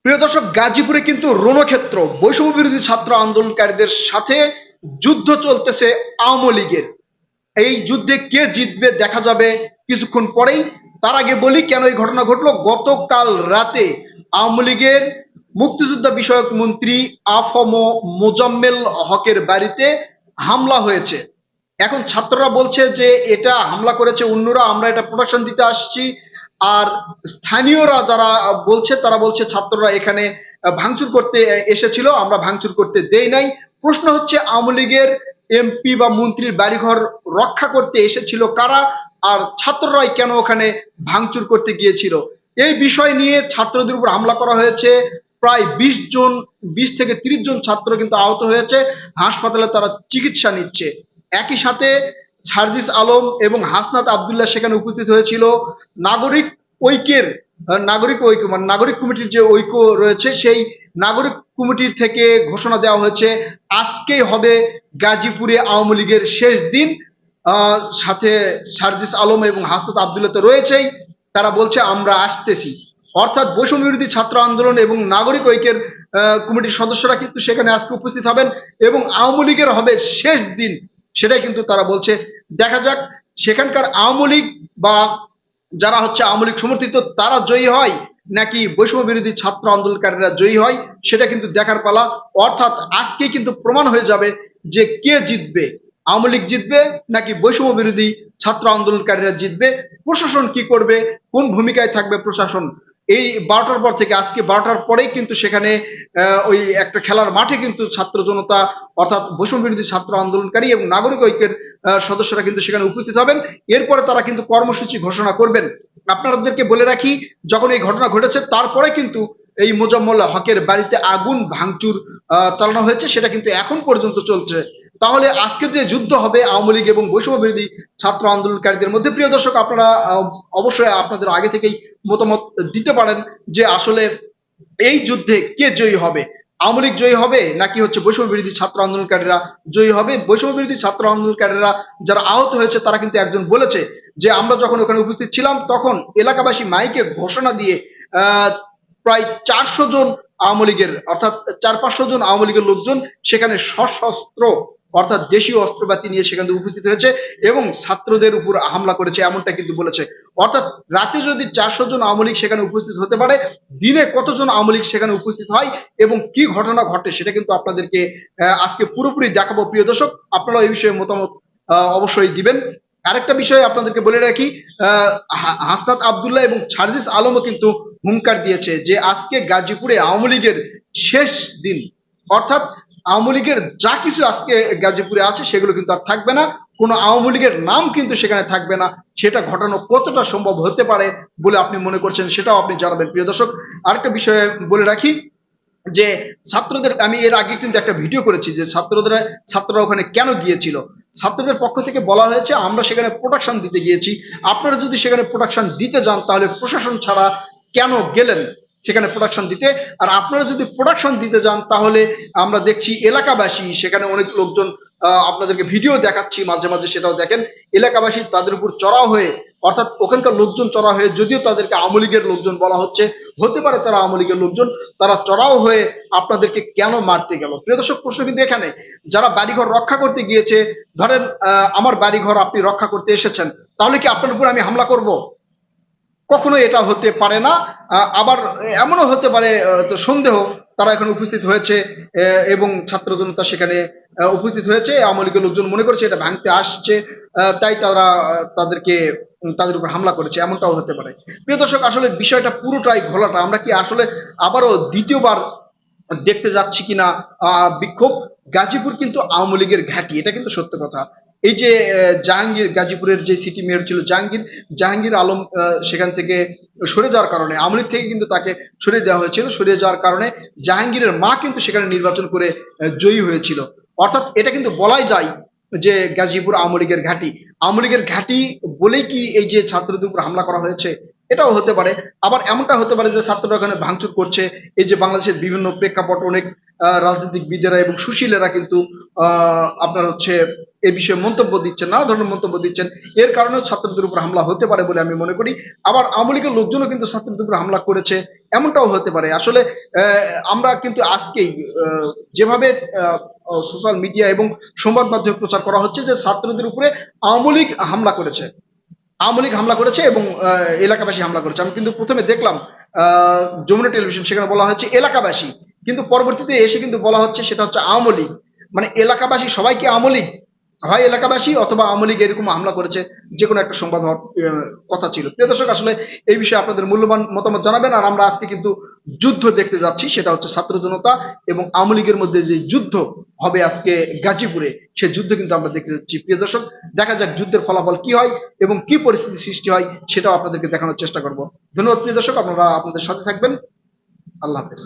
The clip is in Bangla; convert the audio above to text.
প্রিয় দর্শক, গাজীপুরে কিন্তু রণক্ষেত্র বৈষম্য বিরোধী ছাত্র আন্দোলনকারীদের সাথে যুদ্ধ চলতেছে আওয়ামী লীগের। এই যুদ্ধে কে জিতবে দেখা যাবে কিছুক্ষণ পরেই। তার আগে বলি কেন এই ঘটনা ঘটলো? গতকাল রাতে আওয়ামী লীগের মুক্তিযোদ্ধা বিষয়ক মন্ত্রী আফম মোজাম্মেল হকের বাড়িতে হামলা হয়েছে। এখন ছাত্ররা বলছে যে এটা হামলা করেছে অন্যরা, আমরা এটা প্রোটেকশন দিতে আসছি। আর স্থানীয়রা যারা বলছে, তারা বলছে ছাত্ররা এখানে ভাঙচুর করতে এসেছিল, আমরা ভাঙচুর করতে দেই নাই। প্রশ্ন হচ্ছে, আওয়ামী লীগের এমপি বা মন্ত্রীর বাড়িঘর রক্ষা করতে এসেছিল কারা? আর ছাত্ররাই কেন ওখানে ভাঙচুর করতে গিয়েছিল? এই বিষয় নিয়ে ছাত্রদের উপর হামলা করা হয়েছে। প্রায় বিশ জন, বিশ থেকে তিরিশ জন ছাত্র কিন্তু আহত হয়েছে। হাসপাতালে তারা চিকিৎসা নিচ্ছে। একই সাথে সার্জিস আলম এবং হাসনাত আবদুল্লাহ সেখানে উপস্থিত হয়েছিল। নাগরিক ঐক্যের নাগরিক ঐক্য মানে নাগরিক কমিটির যে ঐক্য রয়েছে, সেই নাগরিক কমিটির থেকে ঘোষণা দেওয়া হয়েছে আজকেই হবে গাজীপুরে আওয়ামী লীগের শেষ দিন। সাথে সার্জিস আলম এবং হাসনাত আবদুল্লাহ তো রয়েছেই, তারা বলছে আমরা আসতেছি। অর্থাৎ বৈষম্য বিরোধী ছাত্র আন্দোলন এবং নাগরিক ঐক্যের কমিটির সদস্যরা কিন্তু সেখানে আজকে উপস্থিত হবেন এবং আওয়ামী লীগের হবে শেষ দিন। সেটাই কিন্তু তারা বলছে। দেখা যাক, সেখানকার আওয়ামী লীগ বা যারা হচ্ছে আওয়ামী লীগ সমর্থিত, তারা জয়ী হয় নাকি বৈষম্য বিরোধী ছাত্র আন্দোলনকারীরা জয়ী হয়, সেটা কিন্তু দেখার পালা। অর্থাৎ আজকে কিন্তু প্রমাণ হয়ে যাবে যে কে জিতবে। আওয়ামী লীগ জিতবে নাকি বৈষম্য বিরোধী ছাত্র আন্দোলনকারীরা জিতবে? প্রশাসন কি করবে? কোন ভূমিকায় থাকবে প্রশাসন? এই বারোটার পর থেকে, আজকে বারোটার পরেই কিন্তু সেখানে ওই একটা খেলার মাঠে কিন্তু ছাত্র জনতা, অর্থাৎ বৈষম্য বিরোধী ছাত্র আন্দোলনকারী এবং নাগরিক ঐক্যের সদস্যরা কিন্তু সেখানে উপস্থিত হবেন। এরপরে তারা কিন্তু কর্মসূচি ঘোষণা করবেন। আপনাদেরকে বলে রাখি, যখন এই ঘটনা ঘটেছে, তারপরে কিন্তু এই মোজাম্মল হকের বাড়িতে আগুন ভাঙচুর চালানো হয়েছে, সেটা কিন্তু এখন পর্যন্ত চলছে। তাহলে আজকের যে যুদ্ধ হবে আওয়ামী লীগ এবং বৈষম্য বিরোধী ছাত্র আন্দোলনকারীদের মধ্যে, প্রিয় দর্শক, আপনারা অবশ্যই আপনাদের আগে থেকেই মতামত দিতে পারেন যে আসলে এই যুদ্ধে কে জয়ী হবে? আওয়ামী লীগ জয়ী হবে নাকি হচ্ছে বৈষম্য বিরোধী ছাত্র আন্দোলনকারীরা জয়ী হবে? বৈষম্য বিরোধী ছাত্র আন্দোলনকারীরা যারা আহত হয়েছে, তারা কিন্তু একজন বলেছে যে আমরা যখন ওখানে উপস্থিত ছিলাম, তখন এলাকাবাসী মাইকে ঘোষণা দিয়ে প্রায় চারশো জন আওয়ামী লীগের, অর্থাৎ চার পাঁচশো জন আওয়ামী লীগের লোকজন সেখানে সশস্ত্র অর্থাৎ দেশীয় অস্ত্রপাতি নিয়ে সেখানে উপস্থিত হয়েছে এবং ছাত্রদের উপর হামলা করেছে, এমনটা কিন্তু বলেছে। অর্থাৎ রাতে যদি চারশো জন আওয়ামী লীগ সেখানে উপস্থিত হতে পারে, দিনে কতজন আওয়ামী লীগ সেখানে উপস্থিত হয় এবং কি ঘটনা ঘটে সেটা কিন্তু আপনাদেরকে আজকে পুরোপুরি দেখাবো। প্রিয় দর্শক আপনারা এই বিষয়ে মতামত অবশ্যই দিবেন। আরেকটা বিষয় আপনাদেরকে বলে রাখি হাসনাত আবদুল্লাহ এবং সার্জিস আলমও কিন্তু হুঙ্কার দিয়েছে যে আজকে গাজীপুরে আওয়ামী লীগের শেষ দিন। অর্থাৎ আওয়ামী লীগের যা কিছু আজকে গাজীপুরে আছে সেগুলো কিন্তু আর থাকবে না। কোনো আওয়ামী লীগের নাম কিন্তু সেখানে থাকবে না। সেটা ঘটানো কতটা সম্ভব হতে পারে বলে আপনি মনে করছেন সেটাও আপনি জানাবেন, প্রিয় দর্শক। আরেকটা বিষয়ে বলে রাখি যে ছাত্রদের, আমি এর আগে কিন্তু একটা ভিডিও করেছি যে ছাত্রদের, ছাত্ররা ওখানে কেন গিয়েছিল? ছাত্রদের পক্ষ থেকে বলা হয়েছে, আমরা সেখানে প্রোডাকশন দিতে গিয়েছি। আপনারা যদি সেখানে প্রোডাকশন দিতে যান, তাহলে প্রশাসন ছাড়া কেন গেলেন? সেখানে প্রোডাকশন দিতে। আর আপনারা যদি প্রোডাকশন দিতে যান, তাহলে আমরা দেখছি এলাকাবাসী, সেখানে অনেক লোকজন আপনাদেরকে ভিডিও দেখাচ্ছি, মাঝে মাঝে সেটাও দেখেন। এলাকাবাসী তাদের উপর চড়াও হয়ে, অর্থাৎ ওখানকার লোকজন চড়া হয়ে, যদিও তাদেরকে আওয়ামী লীগের লোকজন বলা হচ্ছে, হতে পারে তারা আওয়ামী লীগের লোকজন, তারা চড়াও হয়ে আপনাদেরকে কেন মারতে গেল? প্রিয় দর্শক, প্রশ্ন কিন্তু এখানে, যারা বাড়িঘর রক্ষা করতে গিয়েছে, ধরেন আমার বাড়িঘর আপনি রক্ষা করতে এসেছেন, তাহলে কি আপনার উপর আমি হামলা করব? কখনো এটা হতে পারে না। আবার এমনও হতে পারে সন্দেহ তারা এখন উপস্থিত হয়েছে এবং ছাত্র জনতা সেখানে উপস্থিত হয়েছে। আওয়ামী লীগের লোকজন মনে করছে এটা ভাঙতে আসছে তাই তারা তাদেরকে তাদের উপর হামলা করেছে, এমনটাও হতে পারে। প্রিয় দর্শক, আসলে বিষয়টা পুরোটাই ঘোলাটা। আমরা কি আসলে আবারও দ্বিতীয়বার দেখতে যাচ্ছি কিনা বিক্ষোভ? গাজীপুর কিন্তু আওয়ামী লীগের ঘাঁটি, এটা কিন্তু সত্য কথা। এই যে জাহাঙ্গীর, গাজীপুরের যে সিটি মেয়র ছিল জাহাঙ্গীর জাহাঙ্গীর আলম সেখান থেকে সরে যাওয়ার কারণে আমলিগ থেকে কিন্তু তাকে সরিয়ে দেওয়া হয়েছিল। সরে যাওয়ার কারণে জাহাঙ্গীরের মা কিন্তু সেখানে নির্বাচন করে জয়ী হয়েছিল। অর্থাৎ এটা কিন্তু বলাই যায় যে গাজীপুর আওয়ামী লীগের ঘাঁটি। আওয়ামী লীগের ঘাঁটি বলেই কি এই যে ছাত্রদের উপর হামলা করা হয়েছে? এটাও হতে পারে। আবার এমনটা হতে পারে যে ছাত্ররা ওখানে ভাঙচুর করছে। এই যে বাংলাদেশের বিভিন্ন প্রেক্ষাপট অনেক আহ, রাজনীতিবিদেরা এবং সুশীলেরা কিন্তু আপনার হচ্ছে এ বিষয়ে মন্তব্য দিচ্ছেন নানা ধরনের মন্তব্য দিচ্ছেন। এর কারণেও ছাত্রদের উপর হামলা হতে পারে বলে আমি মনে করি। আবার আওয়ামী লীগের লোকজনও কিন্তু ছাত্রদের উপর হামলা করেছে। এমনটাও হতে পারে। আসলে আমরা কিন্তু আজকেই যেভাবে সোশ্যাল মিডিয়া এবং সংবাদ মাধ্যমে প্রচার করা হচ্ছে যে ছাত্রদের উপরে আওয়ামী লীগ হামলা করেছে। আওয়ামী লীগ হামলা করেছে এবং এলাকাবাসী হামলা করেছে। আমি কিন্তু প্রথমে দেখলাম যমুনা টেলিভিশন, সেখানে বলা হচ্ছে এলাকাবাসী। কিন্তু পরবর্তীতে এসে কিন্তু বলা হচ্ছে সেটা হচ্ছে আওয়ামী লীগ। মানে এলাকাবাসী, সবাই কি আওয়ামী লীগ? হয় এলাকাবাসী অথবা আওয়ামী লীগ এরকম হামলা করেছে? যে কোনো একটা সংবাদ হওয়ার কথা ছিল। প্রিয় দর্শক, আসলে এই বিষয়ে আপনাদের মূল্যবান মতামত জানাবেন। আর আমরা আজকে কিন্তু যুদ্ধ দেখতে যাচ্ছি, সেটা হচ্ছে ছাত্র জনতা এবং আওয়ামী লীগের মধ্যে যে যুদ্ধ হবে আজকে গাজীপুরে। সে যুদ্ধ কিন্তু আমরা দেখতে যাচ্ছি। প্রিয় দর্শক, দেখা যাক যুদ্ধের ফলাফল কি হয় এবং কি পরিস্থিতি সৃষ্টি হয় সেটাও আপনাদেরকে দেখানোর চেষ্টা করব। ধন্যবাদ প্রিয় দর্শক, আপনারা আপনাদের সাথে থাকবেন। আল্লাহ হাফেজ।